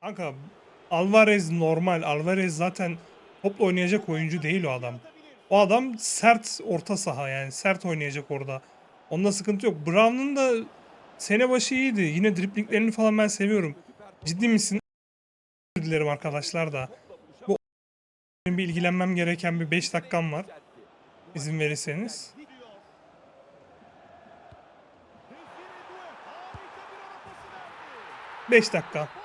Kanka Alvarez normal. Alvarez zaten topla oynayacak oyuncu değil o adam. O adam sert orta saha yani sert oynayacak orada. Onda sıkıntı yok. Brown'un da sene başı iyiydi. Yine driplinglerini falan ben seviyorum. Ciddi misin? Dilerim arkadaşlar da. Bu bir ilgilenmem gereken bir 5 dakikam var. İzin verirseniz. 5 dakika.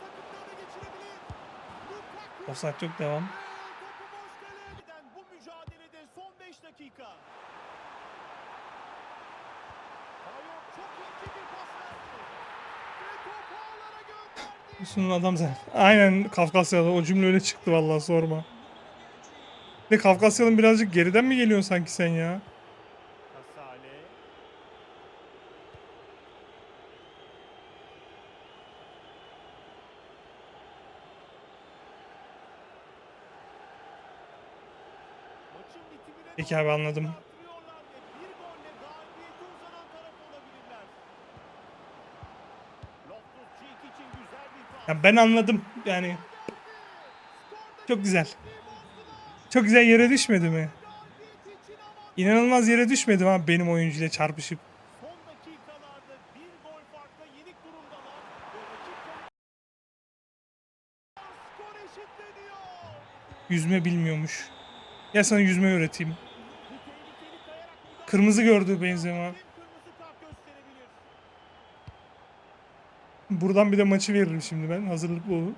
Takımda da geçirebilir. Lukaku. Offside yok devam. Lusinya'nın adam sen. Aynen Kafkasyalı. O cümle öyle çıktı vallahi sorma. Ve Kafkasyalı'nın birazcık geriden mi geliyorsun sanki sen ya? Peki abi, anladım. Ya ben anladım yani. Çok güzel. Çok güzel yere düşmedi mi? İnanılmaz yere düşmedim ha benim oyuncuyla çarpışıp. Yüzme bilmiyormuş. Ya sana yüzme öğreteyim. Kırmızı gördü Benzema. Buradan bir de maçı veririm şimdi ben. Hazırlıklı olun.